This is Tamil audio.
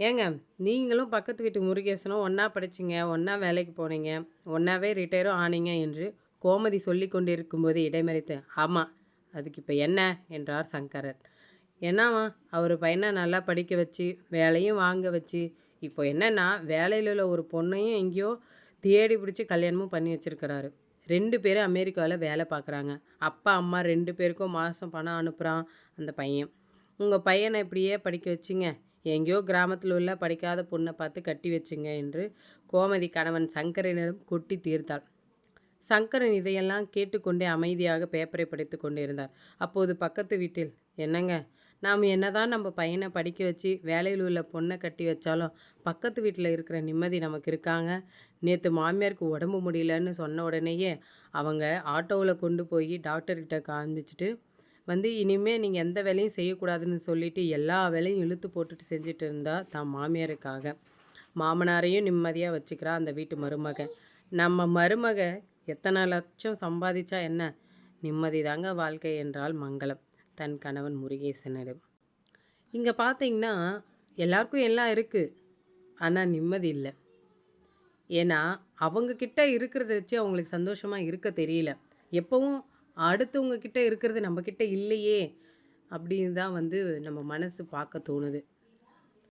ஏங்க நீங்களும் பக்கத்து வீட்டு முருகேசனும் ஒன்றா படிச்சிங்க ஒன்றா வேலைக்கு போனீங்க ஒன்றாவே ரிட்டையரும் ஆனீங்க என்று கோமதி சொல்லி கொண்டிருக்கும்போது இடைமறித்து ஆமாம் அதுக்கு இப்போ என்ன? என்றார் சங்கரர். என்னவா அவர் பையனை நல்லா படிக்க வச்சு வேலையும் வாங்க வச்சு இப்போ என்னன்னா வேலையில் உள்ள ஒரு பொண்ணையும் எங்கேயோ தேடி பிடிச்சி கல்யாணமும் பண்ணி வச்சுருக்கிறாரு. ரெண்டு பேரும் அமெரிக்காவில் வேலை பார்க்குறாங்க அப்பா அம்மா ரெண்டு பேருக்கும் மாதம் பணம் அனுப்புகிறான் அந்த பையன். உங்கள் பையனை இப்படியே படிக்க வச்சிங்க எங்கேயோ கிராமத்தில் உள்ள படிக்காத பொண்ணை பார்த்து கட்டி வச்சுங்க என்று கோமதி கணவன் சங்கரனிடம் கொட்டி தீர்த்தாள். சங்கரன் இதையெல்லாம் கேட்டுக்கொண்டே அமைதியாக பேப்பரை படித்து கொண்டிருந்தார். அப்போது பக்கத்து வீட்டில் என்னங்க நாம் என்னதான் நம்ம பையனை படிக்க வச்சு வேலையில் உள்ள பொண்ணை கட்டி வச்சாலும் பக்கத்து வீட்டில் இருக்கிற நிம்மதி நமக்கு இருக்காங்க? நேற்று மாமியாருக்கு உடம்பு முடியலன்னு சொன்ன உடனேயே அவங்க ஆட்டோவில் கொண்டு போய் டாக்டர்கிட்ட காமிச்சிட்டு வந்து இனிமே நீங்கள் எந்த வேலையும் செய்யக்கூடாதுன்னு சொல்லிட்டு எல்லா வேலையும் இழுத்து போட்டுட்டு செஞ்சுட்டு இருந்தா தான் மாமியாருக்காக. மாமனாரையும் நிம்மதியாக வச்சுக்கிறா அந்த வீட்டு மருமக. நம்ம மருமக எத்தனை லட்சம் சம்பாதிச்சா என்ன? நிம்மதி தாங்க வாழ்க்கை என்றால் மங்களம். தன் கணவன் முருகேசனிடம். இங்கே பார்த்தீங்கன்னா எல்லாருக்கும் எல்லாம் இருக்குது ஆனால் நிம்மதி இல்லை. ஏன்னா அவங்க கிட்ட இருக்கிறத வச்சு அவங்களுக்கு சந்தோஷமாக இருக்க தெரியல. எப்போவும் அடுத்தவங்க கிட்ட இருக்கிறது நம்ம இல்லையே அப்படின்னு தான் வந்து நம்ம மனசு பார்க்க தோணுது.